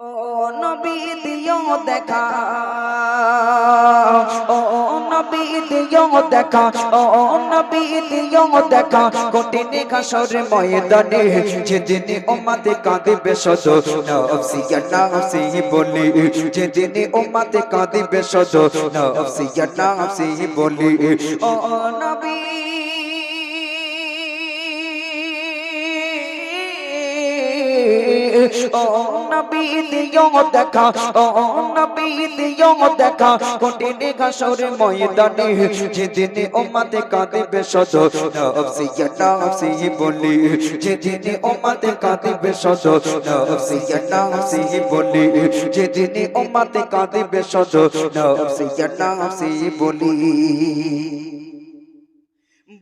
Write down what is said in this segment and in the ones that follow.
ও নবী দিও দেখা। ও নবী দিও দেখা। ও নবী দিও দেখা। কঠিন ঘাসর ময়দানে যেদিন উম্মতে কাঁদিবে শত নফসি নফসি বলি। যেদিন উম্মতে কাঁদিবে শত নফসি নফসি বলি। ও নবী ও নবী দিও দেখা। ও নবী দিও দেখা। কঠিন ঘাসর ময়দানে যেদিন উম্মতে কাঁদিবে শত নফসি ইয়া নফসি বলি। যেদিন উম্মতে কাঁদিবে শত নফসি ইয়া বলি।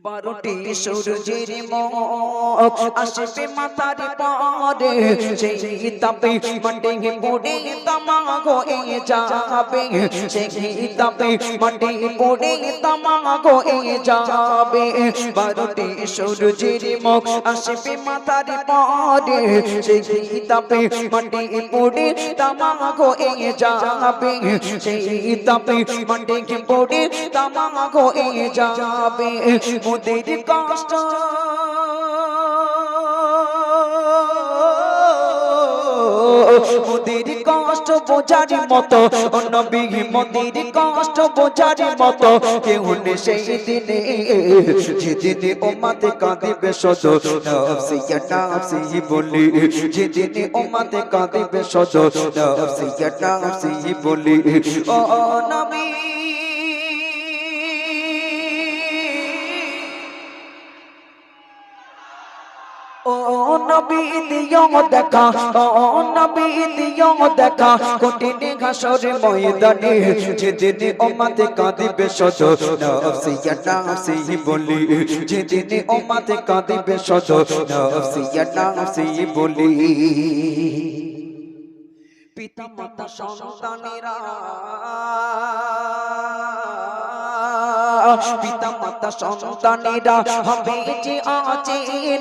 বারোটি সূর্যের মুখ আসবে মাথার পরে সেই তাপে মাটি পড়ে তামাগ হয়ে যাবে সেই তাপে মাটি পড়ে তামাগ হয়ে যাবে বারোটি সূর্যের মুখ আসবে মাথার পরে সেই তাপে মাটি পড়ে তামাগ হয়ে যাবে সেই তাপে মাটি পড়ে তামাগ হয়ে যাবে মোদের কষ্ট। মোদের কষ্ট বোঝার মতো নবী মোদের কষ্ট বোঝার মতো কেউ সেই দিনে। যেদিনে ওমাতে কাঁদিবে শত নফসি ইয়া নফসি বলি। যেদিনে ওমাতে কাঁদিবে শত নফসি ইয়া নফসি বলি। ও নবী ও নবী দিও দেখা, ও নবী দিও দেখা। কঠিন ঘাসর ময়দানে যেদিন ওমাতে কাঁদিবে শত নফসি ইয়া নফসি বলি। যেদিন ওমাতে কাঁদিবে শত নফসি ইয়া নফসি বলি। পিতা মাতা সন্তানেরা পিতা মাতা সন্তানেরা হবে যে আছে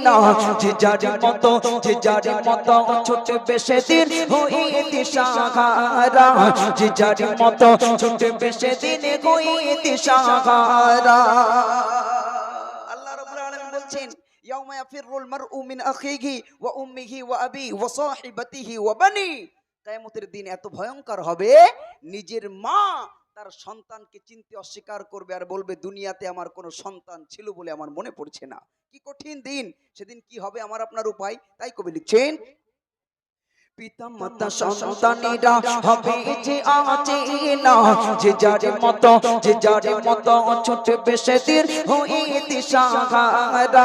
না যে যার মতো যে যার মতো ছোট বেশে দিন হয়ে দিশাহারা যে যার মতো ছোট বেশে দিন হয়ে দিশাহারা আল্লাহ রাব্বুল আলামিন বলছেন يوم يفر المرء من أخيه وأمه وأبيه وصاحبته وبنيه কায়ামতের দিন এত ভয়ঙ্কর হবে নিজের মা তার সন্তানকে চিনতে অস্বীকার করবে আর বলবে, দুনিয়াতে আমার কোনো সন্তান ছিল বলে আমার মনে পড়ছে না। কি কঠিন দিন। সেদিন কি হবে আমার আপনার উপায়? তাই কবি লিখছেন পিতা মাতা সন্তানেরা হবে যে আছে না যে যার মতো যে যার মতো ছোট বেশে দিন হয়ে দিশাহারা।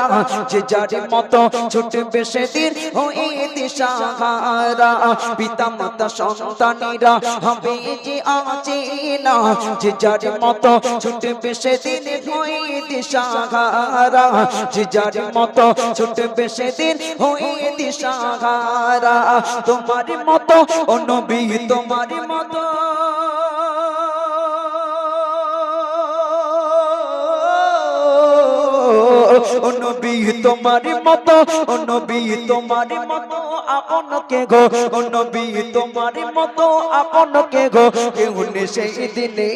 যে যার মতো ছোট বেশে দিন হয়ে দিশাহারা। পিতা মাতা সন্তানেরা হবে যে আছে না যে যার মতো ছোট বেশে দিন হয়ে দিশাহারা। যে যার মতো ছোট বেশে দিন দিশাহারা। তোমার মতো ও নবী তোমার মতো। ও নবী তোমার মতো ও নবী তোমার মতো। আপন কে গো নবী তোমার মতো আপন কে গো। কেউ সেই দিনে,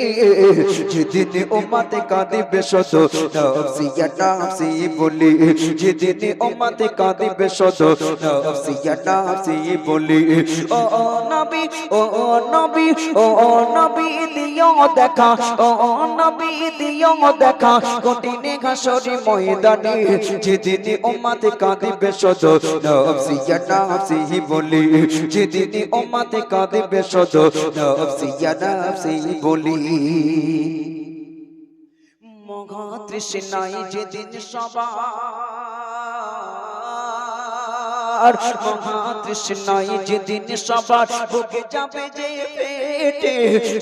যেদিন ওমাতে কাঁদিবে শত নফসি নাফসি বলি। যেদিন ওমাতে কাঁদিবে শত নফসি নাফসি বলি। ও নবী ও নবী, ও নবী দিও দেখা, ও নবী দিও দেখা। কঠিন ঘাসরি ময়দানে যেদিনে উম্মতে কাঁদিবে শত নফসি ইয়া নফসি বলি। যেদিনে উম্মতে কাঁদিবে শত নফসি ইয়া নফসি বলি। মহা তৃষ্ণাই যেদিন সবার মহা তৃষ্ণাই যেদিন সবার বুকে যাবে যে পেটে,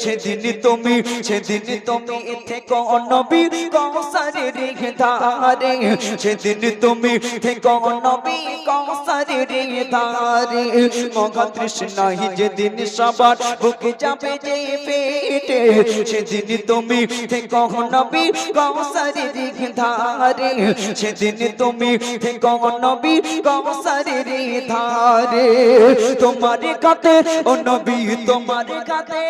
সেদিন তুমি সেদিন তুমি থেকে নবী কৌসারে রেখে ধারে সেদিন তুমি থেকে নবী কৌসারে রেখে ধারে মহাতৃষ্ণাই যেদিন সবার বুকে যাবে যে পেটে, সেদিন তুমি থেকে নবী কৌসারে রেখে ধারে সেদিন তুমি থেকে নবী কৌসারে ধারে তোমার কাতে ও নবী তোমার কাতে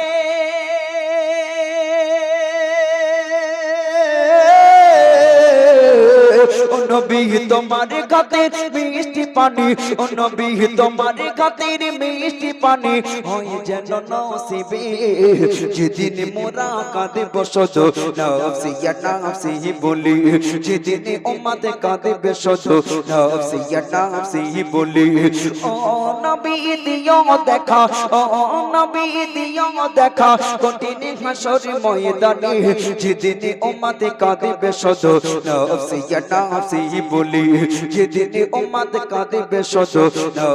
নবী, তোমার কাতে মিষ্টি পানি। ও নবী, তোমার কাতের মিষ্টি পানি। হয় যেন নসিবে, যেদিন মোরা কাঁদে বসত নফসিয়া নফসি বলি। যেদিন উম্মতে কাঁদে বসত বলি। ও নবী, দিও দেখা, ও নবী, দিও দেখা। হাসর ময়দানে যেদিন কাঁদে বসত বলি, যেদিন উম্মতে কাঁদে বসত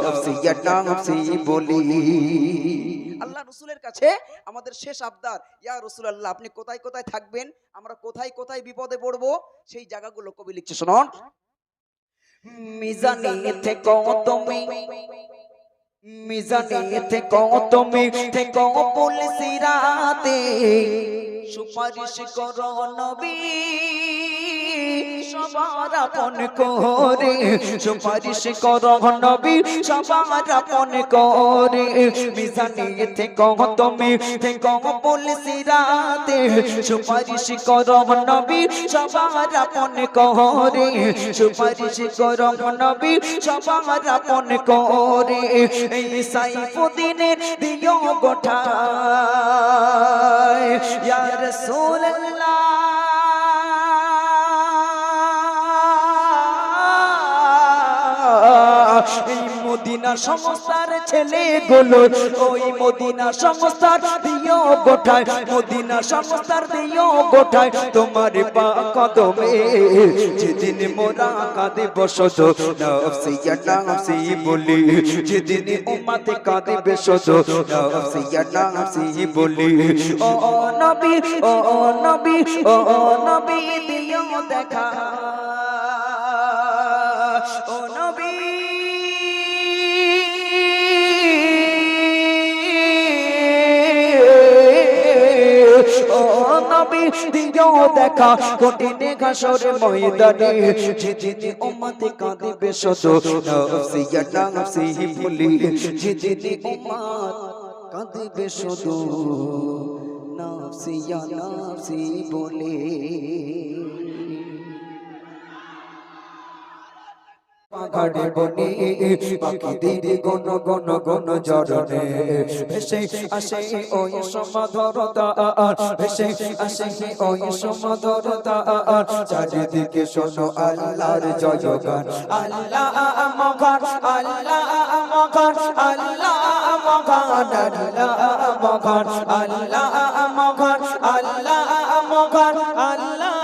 নফসিয়া নফসি বলি। আল্লাহ রসুলের কাছে আমাদের শেষ আবদার, ইয়া রসুল আল্লাহ আপনি কোথায় কোথায় থাকবেন? আমরা কোথায় কোথায় বিপদে পড়ব? সেই জায়গাগুলো কবি লিখছে, শোনন। মিজানি থেকে তুমি, মিজানি থেকে তুমি, থেকে পুলিশ রাতে। সুপারিশ করো নবী, সবার আপন করে। সুপারিশ করো নবী, সবার আপন করে। মিজানি থেকে তুমি, থেকে পুলিশ রাতে সুপারিশ করো নবী, সবার আপন করে। সুপারিশ করো নবী, সবার আপন করে। এই সাইফুদ্দিনের দিও ইয়া রসুল মদিনা সংস্থার ছেলেগুলো, ওই মদিনা সংস্থার দিও গোঠায় মদিনা সংস্থার দিও গোঠায় তোমার পা কদমে যেদিন মোরা কাঁদে বসত নফসিয়া নফসি বলি, যেদিন উম্মাতে কাঁদে বসত নফসিয়া নফসি বলি। ও নবী ও নবী ও নবী, দিও দেখা। হবে দিও দেখা কঠিন ঘাসর ময়দানে। যে যেতে উম্মতে কাঁদিবে শত নফসিয়া নফসিহি ভুলি যে যেতে উম্মত কাঁদিবে শত নফসিয়া নফসি বলে পাগাড়ে বনে পাখিদের গণ গণ গণ জরনে ভেসে আসে ওই সমাধরতা, ভেসে আসে ওই সমাধরতা। চারিদিকে শোনো আল্লাহর জয়গান। আল্লাহ মগান আল্লাহ মগান আল্লাহ মগান আল্লাহ মগান আল্লাহ মগান আল্লাহ মগান আল্লাহ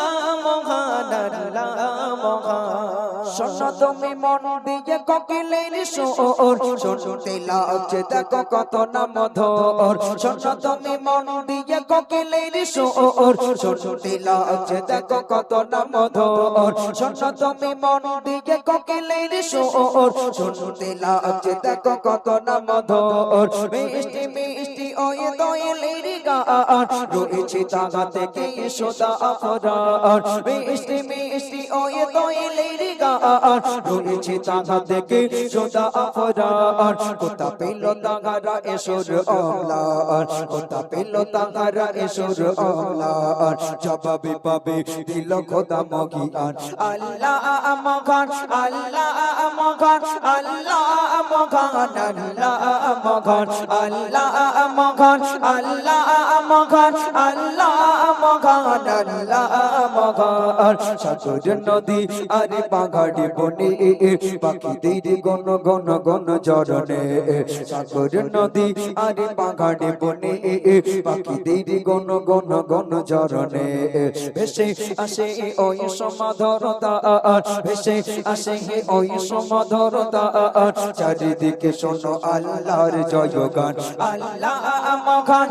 শোনো তুমি মন দিয়ে কোকিলের সুর। শুনতে লাগছে দেখো কত না মধুর শোনো তুমি মন দিয়ে কোকিলের সুর। শুনতে লাগছে দেখো কত না মধুর শোনো তুমি মন দিয়ে কোকিলের সুর। শুনতে লাগছে দেখো কত না মধুর মিষ্টি মিষ্টি ওই দোয়েলের গান রয়েছে তাগা থেকে সোদা আফরান। মিষ্টি মিষ্টি, ওই দোয়েলের গান। রয়েছে তাগা থেকে সোদা আফরান। কোথা পেল তাগারা এসর অমলান। কোথা পেল তাগারা এসর অমলান। জবাবে পাবে দিল খোদা মগিয়ান। আল্লাহ মগান আল্লাহ মগান আল্লাহ মগান আল্লাহ মগান আল্লাহ মগান আল্লাহ মগান আল্লাহ মগান আল্লাহ মগান সাগর নদী আরে পাহাড়ি বনে, পাখিদের গণ গণ গণ জরনে সাগর নদী আরে পাহাড়ি বনে, পাখিদের গণ গণ গণ জরনে ভেসে আসে ওই সমাধরতা ভেসে আসে ওই সমাধরতা চারিদিকে শোনো আল্লাহর জয়গান, আল্লাহ মগান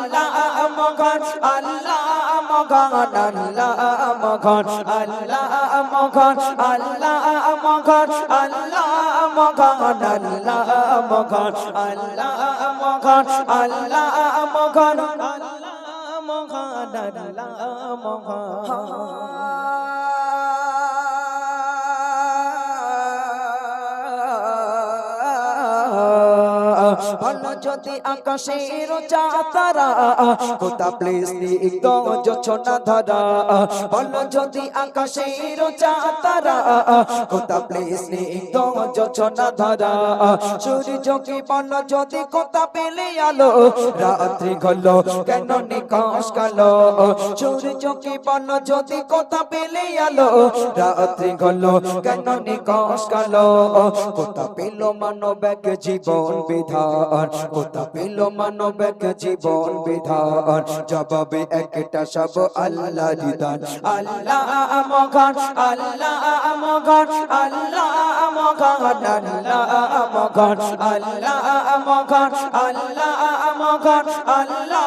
আল্লাহ মগান আল্লাহ মগান আল্লাহ মগান আল্লাহ মগান আল্লাহ মগান আল্লাহ মগান আল্লাহ মগান আল্লাহ মগান আল্লাহ মগান আল্লাহ মগান আল্লাহ মগান ভালো যদি আকাশের চাতারা, কোথা প্লেস নিগ্ধ যোছনা ধারা? যদি আকাশের চাতারা, কোথা প্লেস নিগ্ধ যোছনা ধারা? সূর্যকে বল যদি কোথা পেলে আলো? রাত্রি হলো কেন নিকাশ কালো? সূর্যকে বল যদি কোথা পেলে আলো? রাত্রি হলো কেন নিকাশ কালো? কোথা পেল মানব এক জীবন বিধান। কোথা পেল মানব এক জীবন বিধান। জবাবে একটা সব আল্লাহ দিদান আল্লাহ মগান আল্লাহ মগান আল্লাহ মগান আল্লাহ মগান আল্লাহ মগান আল্লাহ মগান আল্লাহ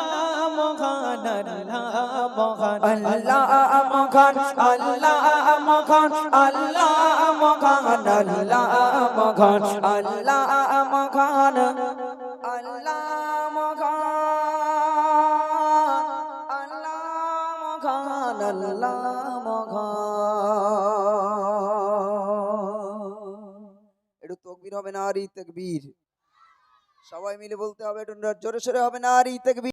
আল্লাহ মগান আল্লাহ মগান আল্লাহ মগান আল্লাহ মগান আল্লাহ মগান আল্লাহ মগান আল্লাহ মগান আল্লাহ মগান একটু তকবীর হবে না আর ই তকবীর সবাই মিলে বলতে হবে একটু জোরে সোরে হবে না আর ই তকবীর